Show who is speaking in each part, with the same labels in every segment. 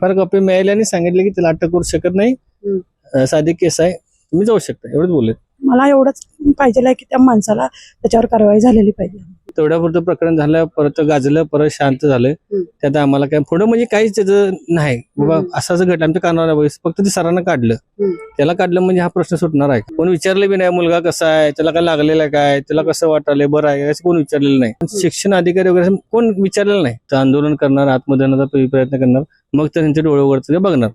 Speaker 1: फार कॉपी मिळाल्याने सांगितलं की त्याला अटक करू शकत नाही. अं, साधी केस आहे. तुम्ही जाऊ शकता. एवढंच बोलले.
Speaker 2: मला एवढंच पाहिजे की त्या माणसाला त्याच्यावर कारवाई झालेली पाहिजे.
Speaker 1: तेवढ्या पुरतं प्रकरण झालं परत गाजलं परत शांत झालं. त्यात आम्हाला काय पुढं म्हणजे काहीच त्याचं नाही बाबा. असं घडलं आमच्या कानावर. फक्त ते सरांना काढलं. त्याला काढलं म्हणजे हा प्रश्न सुटणार आहे कोण विचारलं बी नाही मुलगा कसा आहे त्याला काय लागलेलं आहे काय त्याला कसं वाटायलंय बरं आहे? असं कोण विचारलेलं नाही शिक्षण अधिकारी वगैरे कोण विचारलेलं नाही तर आंदोलन करणार आत्मदहनाचा प्रयत्न करणार मग त्यांचे डोळे उघडतं ते बघणार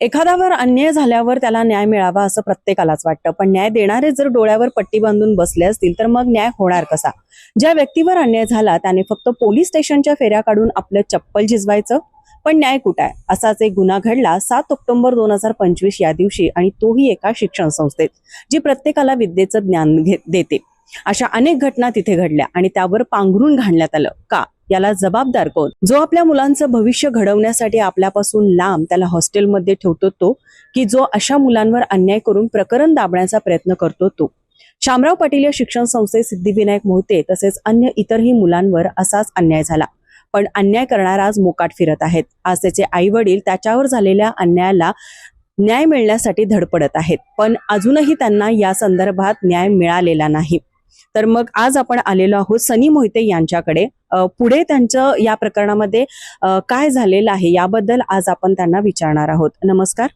Speaker 3: एखाद्यावर अन्याय झाल्यावर त्याला न्याय मिळावा असं प्रत्येकालाच वाटतं. पण न्याय देणारे जर डोळ्यावर पट्टी बांधून बसले असतील तर मग न्याय होणार कसा? ज्या व्यक्तीवर अन्याय झाला त्याने फक्त पोलीस स्टेशनच्या फेऱ्या काढून आपलं चप्पल झिजवायचं पण न्याय कुठं आहे? असाच एक गुन्हा घडला सात ऑक्टोबर दोन हजार पंचवीस या दिवशी आणि तोही एका शिक्षण संस्थेत जी प्रत्येकाला विद्येचं ज्ञान घे- देते. अशा अनेक घटना तिथे घडल्या आणि त्यावर पांघरून घालण्यात आलं. का? याला जबाबदार कोण? जो आपल्या मुलांचं भविष्य घडवण्यासाठी आपल्यापासून लांब त्याला हॉस्टेलमध्ये ठेवतो तो की जो अशा मुलांवर अन्याय करून प्रकरण दाबण्याचा प्रयत्न करतो तो. शामराव पाटील या शिक्षण संस्थेत सिद्धिविनायक मोहिते तसेच अन्य इतरही मुलांवर असाच अन्याय झाला. पण अन्याय करणारा आज मोकाट फिरत आहेत. आज त्याचे आई वडील त्याच्यावर झालेल्या अन्यायाला न्याय मिळण्यासाठी धडपडत आहेत. पण अजूनही त्यांना या संदर्भात न्याय मिळालेला नाही. तर मग आज आपण आलेलो आहोत सनी मोहिते यांच्याकडे. पुढे त्यांचं या प्रकरणामध्ये काय झालेलं आहे याबद्दल आज आपण त्यांना विचारणार आहोत. नमस्कार.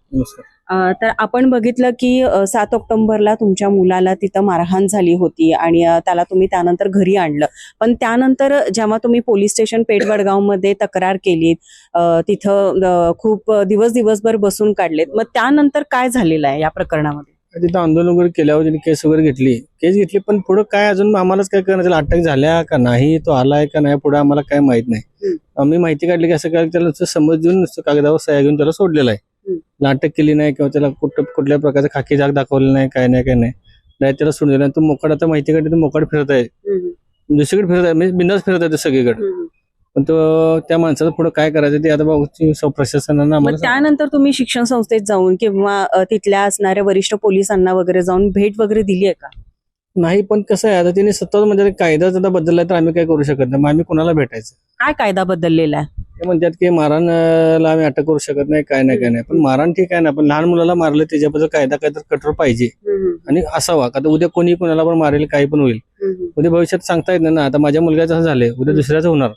Speaker 3: तर आपण बघितलं की सात ऑक्टोबरला तुमच्या मुलाला तिथं मारहाण झाली होती आणि त्याला तुम्ही त्यानंतर घरी आणलं. पण त्यानंतर जेव्हा तुम्ही पोलीस स्टेशन पेठवडगावमध्ये तक्रार केली तिथं खूप दिवस दिवसभर बसून काढलेत. मग त्यानंतर काय झालेलं आहे या प्रकरणामध्ये?
Speaker 1: तिथं आंदोलन वगैरे केल्यावर त्यांनी केस वगैरे घेतली. केस घेतली पण पुढे काय अजून आम्हालाच काय करणार त्याला अटक झाल्या का नाही? तो आलाय का नाही? पुढे आम्हाला काय माहीत नाही. आम्ही माहिती काढली की असं काय त्याला नुसतं समज देऊन नुसतं कागदावर सह्या घेऊन त्याला सोडलेलं आहे. अटक केली नाही किंवा त्याला कुठं कुठल्या प्रकारचं खाकी जाग दाखवलं नाही काय नाही काय नाही. नाही त्याला सोडून दिलं तो मोकाड आता माहिती काढली तर मोकाड फिरत आहे. दुसरीकडे फिरत आहे म्हणजे बिंदास फिरत आहे तो सगळीकडे. पण तो त्या माणसाचं पुढे काय करायचं ते आता बघू सौ प्रशासनानं
Speaker 3: मग
Speaker 1: आम्हाला सांग-
Speaker 3: त्यानंतर तुम्ही शिक्षण संस्थेत जाऊन किंवा अ, तिथल्या असणाऱ्या वरिष्ठ पोलिसांना वगैरे जाऊन भेट वगैरे दिली आहे का?
Speaker 1: नाही पण कसं आहे आता तिने स्वतः म्हणजे कायदा जर बदलला तर आम्ही काय करू शकत नाही. मग आम्ही कोणाला भेटायचं?
Speaker 3: काय कायदा बदललेला आहे?
Speaker 1: ते म्हणतात की मारहाणला आम्ही अटक करू शकत नाही काय नाही काय नाही. पण मारहाण ठीक आहे ना पण लहान मुलाला मारलं त्याच्याबद्दल कायदा काय तर कठोर पाहिजे. आणि असावा का तर उद्या कोणी कोणाला पण मारेल काही पण होईल. उद्या भविष्यात सांगता येत नाही ना आता माझ्या मुलग्याचं असं झालंय उद्या दुसऱ्याचं होणार.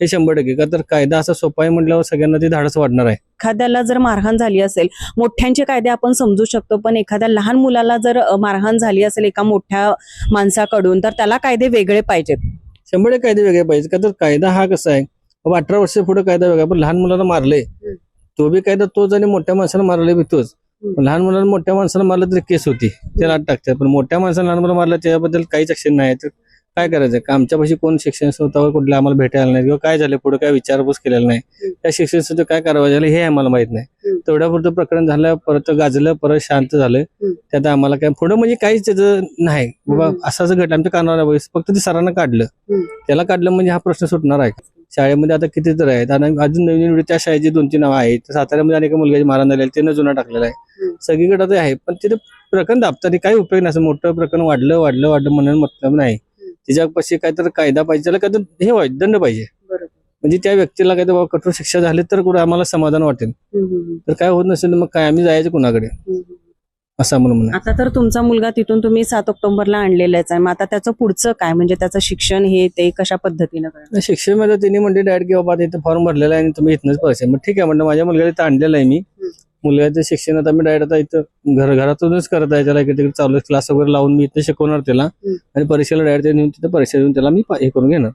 Speaker 1: हे शंभर टक्के का तर कायदा असा सोपा आहे म्हटल्यावर सगळ्यांना ते धाडस वाढणार आहे.
Speaker 3: एखाद्याला जर मारहाण झाली असेल मोठ्यांचे कायदे आपण समजू शकतो पण एखाद्या लहान मुलाला जर मारहाण झाली असेल एका मोठ्या माणसाकडून तर त्याला कायदे वेगळे पाहिजेत.
Speaker 1: शंभर टक्के कायदे वेगळे पाहिजे का तर कायदा हा कसा आहे बाबा अठरा वर्ष पुढे कायदा वेगळा पण लहान मुलाला मारले. तो बी कायदा तोच आणि मोठ्या माणसाला मारले बी तोच. लहान मुलाला मोठ्या माणसाला मारलं तरी केस होती त्याला टाकतात. पण मोठ्या माणसाला लहान मुलं मारलं त्याबद्दल काहीच ऍक्शन नाही. तर काय करायचं? का आमच्यापाशी कोण शिक्षण संस्थावर कुठल्या आम्हाला भेटायला नाही किंवा काय झालं? पुढे काय विचारपूस केलेला नाही. त्या शिक्षण संस्थेत काय कारवाई झाली हे आम्हाला माहीत नाही.
Speaker 3: हम्म.
Speaker 1: तेवढ्या पुरतं प्रकरण झालं परत गाजलं परत शांत झालं. त्यात आम्हाला काय पुढे म्हणजे काहीच त्याचं नाही. बाबा. असं असं घडलं आमच्या कानावर. फक्त ते सरांना काढलं. त्याला काढलं म्हणजे हा प्रश्न सुटणार आहे. शाळेमध्ये आता किती तर आहेत. आणि अजून नवीन नवीन त्या शाळेची दोन तीन नावं आहेत. साताऱ्यामध्ये अनेक मुलग्याची मारण झालेली त्यानं जुना टाकलेला आहे. सगळीकडे ते आहे. पण तिथे प्रकरण दाबताना काही उपयोग नाही. असं मोठं प्रकरण वाढलं वाढलं वाढलं म्हणून मतलब नाही. तिच्यापाशी काहीतरी कायदा पाहिजे त्याला काहीतरी हे व्हायचं दंड पाहिजे. म्हणजे त्या व्यक्तीला काय बाबा कठोर शिक्षा झाली तर कुठे आम्हाला समाधान वाटेल. तर काय होत नसेल मग काय? आम्ही जायचं कुणाकडे? असं म्हणून म्हणा
Speaker 3: आता तर तुमचा मुलगा तिथून तुम्ही सात ऑक्टोबरला आणलेलाच आहे. मग आता त्याचं पुढचं काय? म्हणजे त्याचं शिक्षण हे ते कशा पद्धतीनं करणार?
Speaker 1: शिक्षणामध्ये त्यांनी म्हणजे डायरेक्ट की बाबा इथं फॉर्म भरलेला आहे आणि तुम्ही इथनच पैसे मग ठीक आहे म्हणलं माझ्या मुलग्याला इथं आणलेलं आहे मी. मुलग्याचं शिक्षण आता मी डायरेक्ट आता इथं घर घरातूनच करत आहे. त्याला इकडे तिकडे चालू क्लास वगैरे लावून मी इथं शिकवणार त्याला. आणि परीक्षेला डायरेक्ट नेऊन तिथं परीक्षा देऊन त्याला मी हे करून घेणार.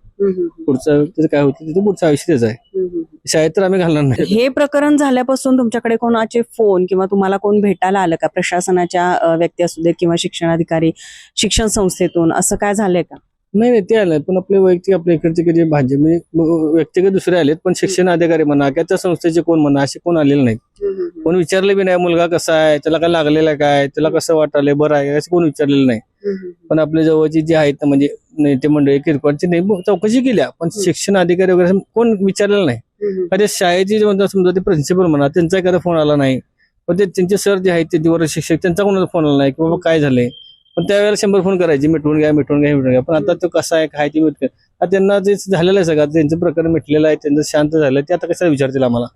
Speaker 1: पुढचं त्याचं काय होतं तिथं पुढचं आयुष्य त्याचं आहे. शाळेत तर आम्ही घालणार नाही.
Speaker 3: हे प्रकरण झाल्यापासून तुमच्याकडे कोणाचे फोन किंवा तुम्हाला कोण भेटायला आलं का? प्रशासनाच्या व्यक्ती असू दे किंवा शिक्षणाधिकारी शिक्षण संस्थेतून असं काय झालंय का?
Speaker 1: नाही नाही ते आलं पण आपले वैयक्तिक आपल्या इकडचे जे भाजी म्हणजे व्यक्तिगत दुसरे आलेत पण शिक्षण अधिकारी म्हणा किंवा त्या संस्थेचे कोण म्हणा असे कोण आलेले नाहीत. कोण विचारले बी नाही मुलगा कसा आहे त्याला काय लागलेला काय त्याला कसं वाटायलंय बरं आहे? असं कोण विचारलेलं नाही. पण आपल्या जवळची जी आहेत ना म्हणजे नेते मंडळी किरकोळची नाही चौकशी केल्या पण शिक्षण अधिकारी वगैरे कोण विचारलेलं नाही. त्या शाळेची समजा ते प्रिन्सिपल म्हणा त्यांचा एखादा फोन आला नाही पण ते त्यांचे सर जे आहेत ते दिवर शिक्षक त्यांचा कोणाचा फोन आला नाही की बाबा काय झालंय? पण त्यावेळेला शंभर फोन करायचे मिटवून घ्या मिटवून घ्या मिटवून घ्या. पण आता तो कसा आहे काय ते आता त्यांना जे झालेलं आहे सगळं त्यांचं प्रकरण मिटलेलं आहे त्यांचं शांत झालं ते आता कशाला विचारतील आम्हाला.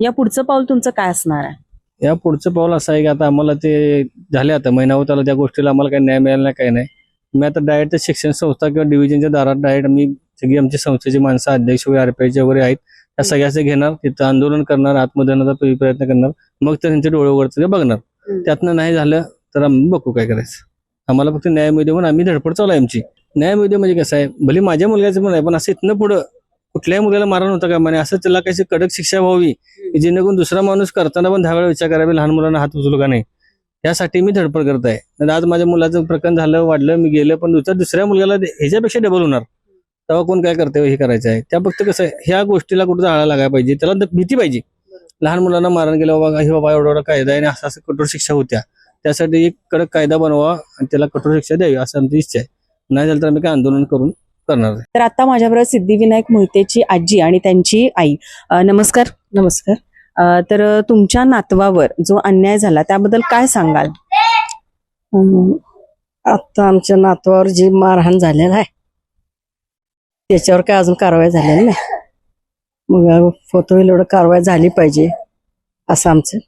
Speaker 3: या पुढचं पाऊल तुमचं काय असणार आहे?
Speaker 1: या पुढचं पाऊल असं आहे की आता आम्हाला ते झाले आता महिना होत आला त्या गोष्टीला आम्हाला काही न्याय मिळाला नाही काही नाही. मी आता डायरेक्ट शिक्षण संस्था किंवा डिव्हिजनच्या दारात डायरेक्ट मी सगळी आमची संस्थेची माणसं अध्यक्ष वगैरे आरपीआयचे वगैरे आहेत त्या सगळ्याचे घेणार तिथं आंदोलन करणार आत्मदानाचा प्र- प्रयत्न करणार मग त्यांचे डोळे उघडतं ते बघणार. त्यातनं नाही झालं तर आम्ही बघू काय करायचं. आम्हाला फक्त न्याय मिळू म्हणून आम्ही धडपड चालू आहे आमची. न्याय मिळू म्हणजे कसं आहे? भले माझ्या मुलग्याचं पण आहे पण असं इथनं पुढं कुठल्याही मुलाला मारण होतं का? म्हणे असं त्याला काही कडक शिक्षा व्हावी की जेणेकरून दुसरा माणूस करताना पण दहा वेळा विचार करावे लहान मुलांना हात उचलू का नाही? यासाठी मी धडपड करत आहे. आणि आज माझ्या मुलाचं प्रकरण झालं वाढलं मी गेलं पण दुसऱ्या दुसऱ्या मुलगाला ह्याच्यापेक्षा डबल होणार. तेव्हा कोण काय करते हे करायचं आहे. त्या फक्त कसं आहे ह्या गोष्टीला कुठं आळा लागायला पाहिजे. त्याला भीती पाहिजे. लहान मुलांना मारण गेलं बाबा हे बाबा एवढा एवढा कायदा आहे आणि असं असं कठोर शिक्षा होत्या. त्यासाठी एक कडक कायदा बनवा आणि त्याला कठोर शिक्षा द्यावी असं आमची इच्छा आहे. नाही झालं तर आम्ही काय आंदोलन करून करणार आहे
Speaker 3: तर आता माझ्याबरोबर सिद्धिविनायक मोहितेची आजी आणि त्यांची आई. नमस्कार.
Speaker 2: नमस्कार.
Speaker 3: तर तुमच्या नातवावर जो अन्याय झाला त्याबद्दल काय सांगाल?
Speaker 2: आता आमच्या नातवावर जी मारहाण झालेला आहे त्याच्यावर काय अजून कारवाई झालेली नाही. मग फोटो एवढं कारवाई झाली पाहिजे असं आमचं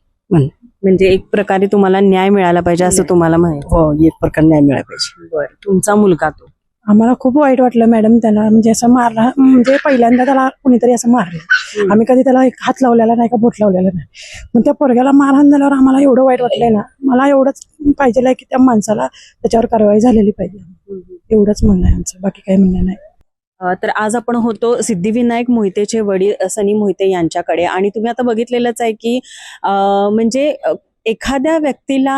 Speaker 3: म्हणजे एक प्रकारे तुम्हाला न्याय मिळाला पाहिजे असं तुम्हाला म्हणायचं.
Speaker 2: हो एक प्रकार न्याय मिळाला पाहिजे.
Speaker 3: बरं तुमचा मुलगा तो?
Speaker 4: आम्हाला खूप वाईट वाटलं मॅडम त्याला. म्हणजे असं मारला म्हणजे पहिल्यांदा त्याला कुणीतरी असं मारलं. आम्ही कधी त्याला एक हात लावलेला नाही का बोट लावलेला नाही. मग त्या पोरग्याला मारहाण झाल्यावर आम्हाला एवढं वाईट वाटलंय ना. मला एवढंच पाहिजे आहे की त्या माणसाला त्याच्यावर कारवाई झालेली पाहिजे. एवढंच म्हणणं आहे आमचं. बाकी काही म्हणणं नाही.
Speaker 3: तर आज आपण होतो सिद्धिविनायक मोहितेचे वडील सनी मोहिते यांच्याकडे. आणि तुम्ही आता बघितलेलंच आहे की अ, म्हणजे एखाद्या व्यक्तीला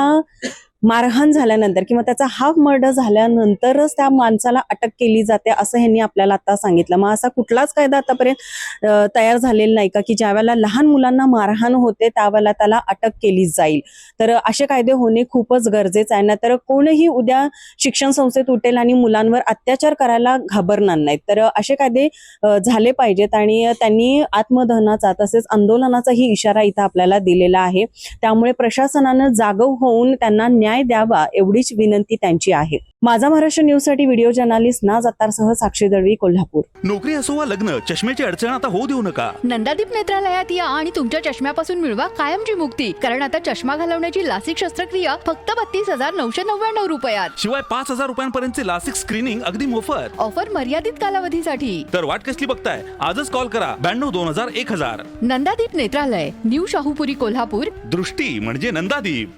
Speaker 3: मारहाण झाल्यानंतर किंवा त्याचा हाफ मर्डर झाल्यानंतरच त्या माणसाला अटक केली जाते असं ह्यांनी आपल्याला आता सांगितलं. मग असा कुठलाच कायदा आतापर्यंत तयार झालेला नाही का? की ज्यावेळेला लहान मुलांना मारहाण होते त्यावेळेला त्याला अटक केली जाईल. तर असे कायदे होणे खूपच गरजेचं आहे. ना तर कोणीही उद्या शिक्षण संस्थेत उठेल आणि मुलांवर अत्याचार करायला घाबरणार नाहीत. तर असे कायदे झाले पाहिजेत आणि त्यांनी आत्मदहनाचा तसेच आंदोलनाचाही इशारा इथं आपल्याला दिलेला आहे. त्यामुळे प्रशासनानं जागव होऊन त्यांना न्याय द्यावा एवढीच विनंती त्यांची आहे. माझा महाराष्ट्र न्यूजसाठी व्हिडिओ जर्नालिस्ट ना जत्तारसह साक्षी दळवी कोल्हापूर.
Speaker 5: नोकरी असो वा लग्न चष्म्याची अडचण आता होऊ देऊ नका.
Speaker 6: नंदादीप नेत्रालयात या आणि तुमच्या चष्म्यापासून मिळवा कायमची मुक्ती. कारण आता चष्मा घालवण्याची लासिक शस्त्रक्रिया फक्त बत्तीस हजार नऊशे नव्याण्णव रुपयात.
Speaker 5: शिवाय पाच हजार रुपयांपर्यंतचे लासिक स्क्रीनिंग अगदी मोफत.
Speaker 6: ऑफर मर्यादित कालावधीसाठी.
Speaker 5: तर वाट कसली बघताय? आजच कॉल करा. ब्याण्णव दोन हजार एक हजार.
Speaker 6: नंदादीप नेत्रालय न्यू शाहूपुरी कोल्हापूर.
Speaker 5: दृष्टी म्हणजे नंदादीप.